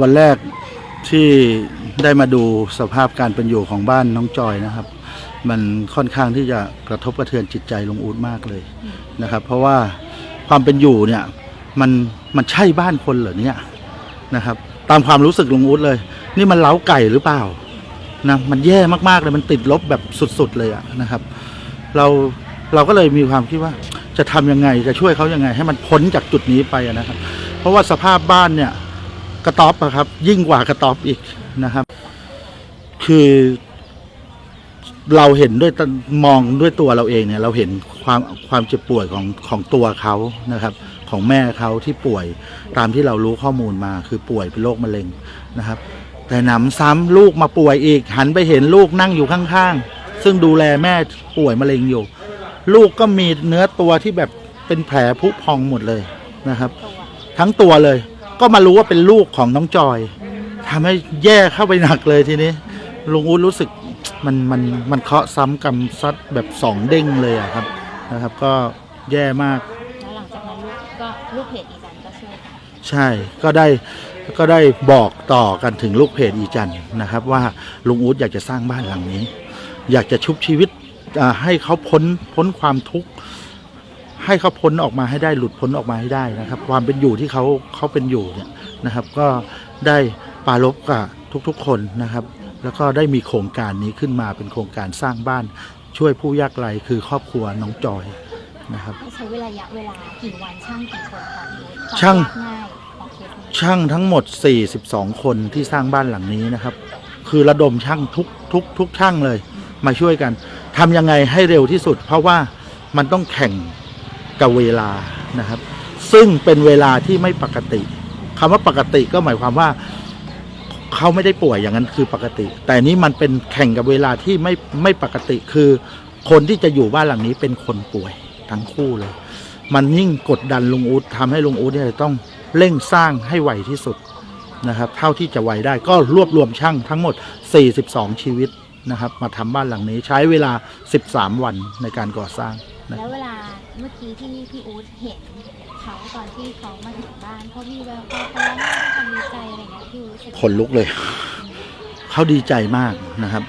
วันแรกที่ได้มาดูสภาพการเป็นอยู่ของบ้านน้องจอยนะครับ มันค่อนข้างที่จะกระทบกระเทือนจิตใจลุงอูดมากเลยนะครับ เพราะว่าความเป็นอยู่เนี่ยมันมันใช่บ้านคนเหรอเนี่ยนะครับ ตามความรู้สึกลุงอูดเลย นี่มันเล้าไก่หรือเปล่านะมันแย่มากๆเลยมันติดลบแบบสุดๆเลยอะนะครับ เราเราก็เลยมีความคิดว่าจะทำยังไงจะช่วยเขายังไง ให้มันพ้นจากจุดนี้ไปนะครับ เพราะว่าสภาพบ้านเนี่ย กระต๊อบอะครับ ยิ่งกว่ากระต๊อบอีกนะครับ คือเราเห็นด้วยตมองด้วยตัวเราเองเนี่ย เราเห็นความความเจ็บป่วยของของตัวเขานะครับ ของแม่เขาที่ป่วยตามที่เรารู้ข้อมูลมาคือป่วยเป็นโรคมะเร็งนะครับ แต่หนำซ้ำลูกมาป่วยอีก หันไปเห็นลูกนั่งอยู่ข้างๆ ซึ่งดูแลแม่ป่วยมะเร็งอยู่ ลูกก็มีเนื้อตัวที่แบบเป็นแผลผุพองหมดเลยนะครับ ทั้งตัวเลย ก็มารู้ว่าเป็นลูกของน้องจอยทำให้แย่เข้าไปหนักเลยทีนี้ลุงอู๊ดรู้สึกมันมันมันเคาะซ้ำกำซัดแบบสองเด้งเลยอะครับนะครับ ก็แย่มาก แล้วหลังจากนั้นลูกก็ลูกเพจอีจันก็ช่วยกันใช่ก็ได้ก็ได้บอกต่อกันถึงลูกเพจอีจันนะครับ ว่าลุงอู๊ดอยากจะสร้างบ้านหลังนี้ อยากจะชุบชีวิตอ่าให้เขาพ้นพ้นความทุกข์ ให้เขาพ้นออกมาให้ได้หลุดพ้นออกมาให้ได้นะครับ ความเป็นอยู่ที่เขาเขาเป็นอยู่เนี่ยนะครับ ก็ได้ปรารบกับทุกๆคนนะครับ แล้วก็ได้มีโครงการนี้ขึ้นมาเป็นโครงการสร้างบ้าน ช่วยผู้ยากไร้คือครอบครัวน้องจอยนะครับใช้เวลาระยะเวลากี่วันช่างกี่คนคะพี่ความช่างยากง่ายของเคสนี้ช่างทั้งหมด 42 คนที่สร้างบ้านหลังนี้นะครับ คือระดมช่างทุกทุกทุกช่างเลยมาช่วยกันทำยังไงให้เร็วที่สุด เพราะว่ามันต้องแข่ง กับเวลานะครับ ซึ่งเป็นเวลาที่ไม่ปกติคำว่าปกติก็หมายความว่าเขาไม่ได้ป่วยอย่างนั้นคือปกติ แต่นี่มันเป็นแข่งกับเวลาที่ไม่ไม่ปกติคือ คนที่จะอยู่บ้านหลังนี้เป็นคนป่วยทั้งคู่เลย มันยิ่งกดดันลุงอู๊ดทำให้ลุงอู๊ดเนี่ยต้องเร่งสร้างให้ไวที่สุดนะครับ เท่าที่จะไวได้ก็รวบรวมช่างทั้งหมด 42 ชีวิตนะครับ มาทำบ้านหลังนี้ใช้เวลา 13 วันในการก่อสร้าง แล้วเวลาเมื่อกี้ที่พี่อู๊ดเห็นเขาตอนที่เขามาถึงบ้านเขามีแววตาเขาร้องไห้ด้วยความดีใจอะไรเงี้ยพี่อู๊ดรู้สึกขนลุกเลย เขาดีใจมากนะครับ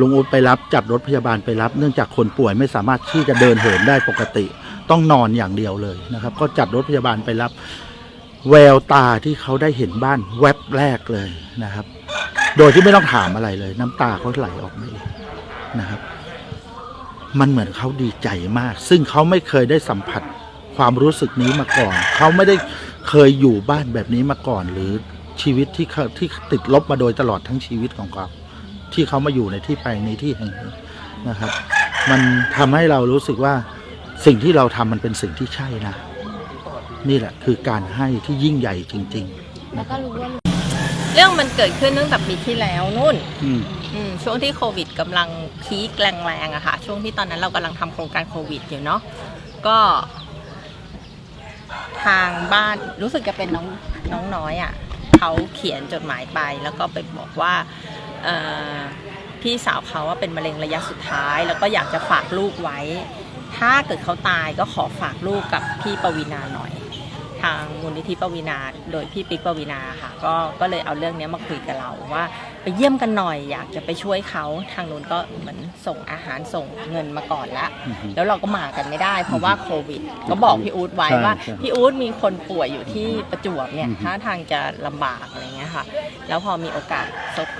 ลุงอู๊ดไปรับจัดรถพยาบาลไปรับ เนื่องจากคนป่วยไม่สามารถที่จะเดินเหินได้ปกติ ต้องนอนอย่างเดียวเลยนะครับ ก็จัดรถพยาบาลไปรับ แววตาที่เขาได้เห็นบ้านแวบแรกเลยนะครับ โดยที่ไม่ต้องถามอะไรเลย น้ำตาเขาไหลออกมาเองนะครับ มันเหมือนเขาดีใจมาก ซึ่งเขาไม่เคยได้สัมผัสความรู้สึกนี้มาก่อน เขาไม่ได้เคยอยู่บ้านแบบนี้มาก่อน หรือชีวิตที่เขาที่ติดลบมาโดยตลอดทั้งชีวิตของเขาที่เขามาอยู่ในที่แปลงนี้ที่แห่งนี้นะครับ มันทำให้เรารู้สึกว่าสิ่งที่เราทำมันเป็นสิ่งที่ใช่นะ นี่แหละคือการให้ที่ยิ่งใหญ่จริงแล้วก็รู้ว่า เรื่องมันเกิดขึ้นตั้งแต่ปีที่แล้วนู่นๆอืมอืมช่วงที่โควิดกำลังพีคแรงๆอะค่ะ ช่วงที่ตอนนั้นเรากำลังทำโครงการโควิดอยู่เนาะก็ ทางบ้านรู้สึกจะเป็นน้องน้องน้อยอะเขาเขียนจดหมายไป แล้วก็ไปบอกว่าเอ่อพี่สาวเขาว่าเป็นมะเร็งระยะสุดท้าย แล้วก็อยากจะฝากลูกไว้ ถ้าเกิดเขาตายก็ขอฝากลูกกับพี่ปวีนาหน่อย ทางมูลนิธิปวีนาโดยพี่ปิ๊กปวีนาค่ะก็ก็เลยเอาเรื่องเนี้ยมาคุยกับเราว่าไปเยี่ยมกันหน่อยอยากจะไปช่วยเขาทางนู้นก็เหมือนส่งอาหารส่งเงินมาก่อนละอือฮึแล้วเราก็มากันไม่ได้ เพราะว่าโควิด ก็บอกพี่อู๊ดไว้ใช่ว่าใช่พี่อู๊ดมีคนป่วยอยู่ที่ประจวบเนี่ยอือฮึถ้าทางจะลำบากอะไรเงี้ยค่ะแล้วพอมีโอกาส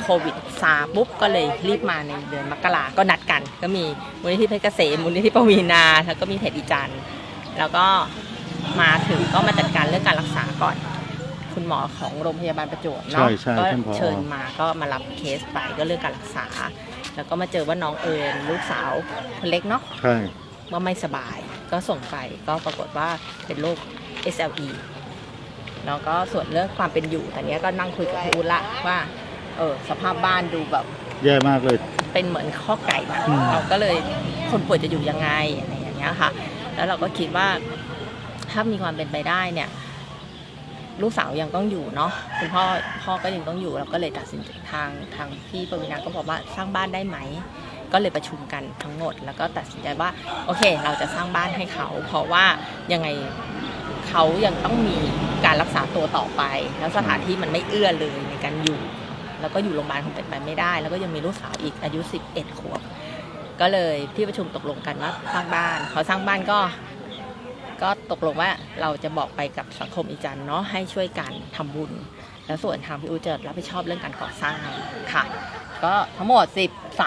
โควิดซาปุ๊บก็เลยรีบมาในเดือนมกราก็นัดกัน ก็มีมูลนิธิเพชรเกษมมูลนิธิปวีนาแล้วก็มีเพจอีจันทร์แล้วก็มาถึงก็มาจัดการ เรื่องการรักษาก่อน คุณหมอของโรงพยาบาลประจวบใช่เนาะใช่ก็ท่านผอ เชิญมาก็มารับเคสไปก็เรื่องการรักษา แล้วก็มาเจอว่าน้องเอิญลูกสาวคนเล็กเนาะ ใช่ ว่าไม่สบายก็ส่งไปก็ปรากฏว่าเป็นโรค SLE แล้วก็ส่วนเรื่องความเป็นอยู่ตอนนี้ยก็นั่งคุยกับพี่อู๊ดละว่าเออสภาพบ้านดูแบบแย่มากเลย เป็นเหมือนข้อไก่นะอืม เราก็เลยคนป่วยจะอยู่ยังไงอะไรอย่างเงี้ยค่ะ แล้วเราก็คิดว่า ถ้ามีความเป็นไปได้เนี่ย ลูกสาวยังต้องอยู่เนาะคุณพ่อพ่อก็ยังต้องอยู่เราก็เลยตัดสินทางทางพี่ปวีนาก็บอกว่าสร้างบ้านได้ไหม ก็เลยประชุมกันทั้งหมด แล้วก็ตัดสินใจว่าโอเค เราจะสร้างบ้านให้เขา เพราะว่ายังไงเขายังต้องมีการรักษาตัวต่อไป แล้วสถานที่มันไม่เอื้อเลยในการอยู่ แล้วก็อยู่โรงพยาบาลคงเป็นไปไม่ได้ แล้วก็ยังมีลูกสาวอีกอายุ 11 ขวบ ก็เลยที่ประชุมตกลงกันว่าสร้างบ้านพอสร้างบ้านก็ ก็ตกลงว่าเราจะบอกไปกับสังคมอีจันเนาะให้ช่วยกันทำบุญ แล้วส่วนทางพี่อูจะรับผิดชอบเรื่องการก่อสร้างค่ะ ก็ทั้งหมด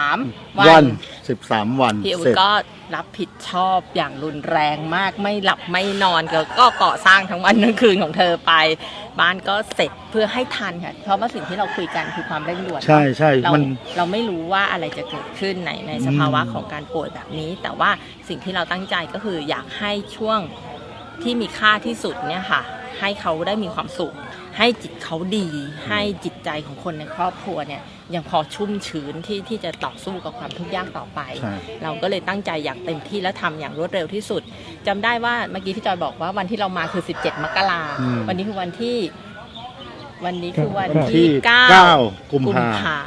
13 วัวันนสิบสามวันพี่อูเสร็จก็รับผิดชอบอย่างรุนแรงมากไม่หลับไม่นอนก็ก็ก่อสร้างทั้งวันทั้งคืนของเธอไป บ้านก็เสร็จเพื่อให้ทันค่ะเพราะว่าสิ่งที่เราคุยกันคือความเร่งด่วน ใช่ใช่เรามันเราไม่รู้ว่าอะไรจะเกิดขึ้นในในสภาวะอืมของการป่วยแบบนี้ แต่ว่าสิ่งที่เราตั้งใจก็คืออยากให้ช่วงที่มีค่าที่สุดเนี่ยค่ะ ให้เขาได้มีความสุข ให้จิตเขาดีให้จิตใจของคนในครอบครัวเนี่ยยังพอชุ่มชื้นที่ที่จะต่อสู้กับความทุกข์ยากต่อไป ใช่ เราก็เลยตั้งใจอย่างเต็มที่และทำอย่างรวดเร็วที่สุดจำได้ว่าเมื่อกี้พี่จอยบอกว่าวันที่เรามาคือ 17 มกราอืม วันนี้คือวันที่ วันนี้คือวันวันที่ ที่เก้าเก้ากุมกุมภาภา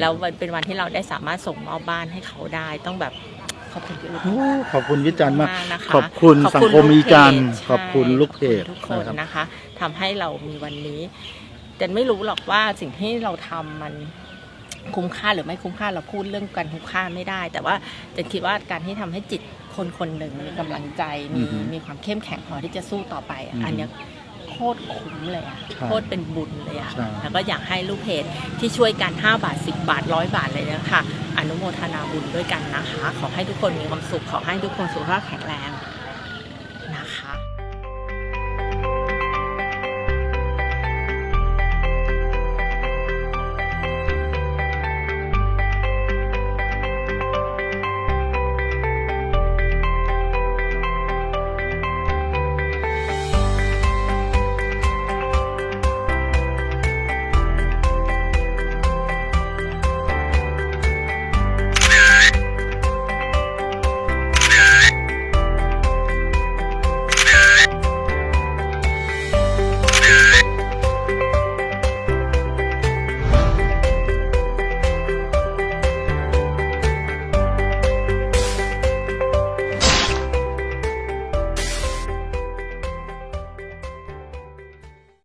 แล้วมันเป็นวันที่เราได้สามารถส่งมอบบ้านให้เขาได้ ต้องแบบ ขอบคุณพี่อุ๊ดโอ้ขอบคุณวิจันทร์มากนะคะขอบคุณขอบสังคุณคมอีจันทร์ลูกเพจขอบคุณลูกเพจใช่ขอบคุณทุกคนนะครับ นะคะทำให้เรามีวันนี้แต่ไม่รู้หรอกว่าสิ่งที่เราทำมันคุ้มค่าหรือไม่คุ้มค่าเราพูดเรื่องการคุ้มค่าไม่ได้ แต่ว่าเจนคิดว่าการที่ทำให้จิตคนคนหนึ่งมีกำลังใจมีอือฮึมีความเข้มแข็งพอที่จะสู้ต่อไปอะอือฮึ อันเนี้ยโคตรคุ้มเลยอะใช่โคตรเป็นบุญเลยอะใช่ แล้วก็อยากให้ลูกเพจที่ช่วยกัน 5 บาท 10 บาทร้อยบาทเลยนะคะ อนุโมทนาบุญด้วยกันนะคะ ขอให้ทุกคนมีความสุข ขอให้ทุกคนสุขภาพแข็งแรง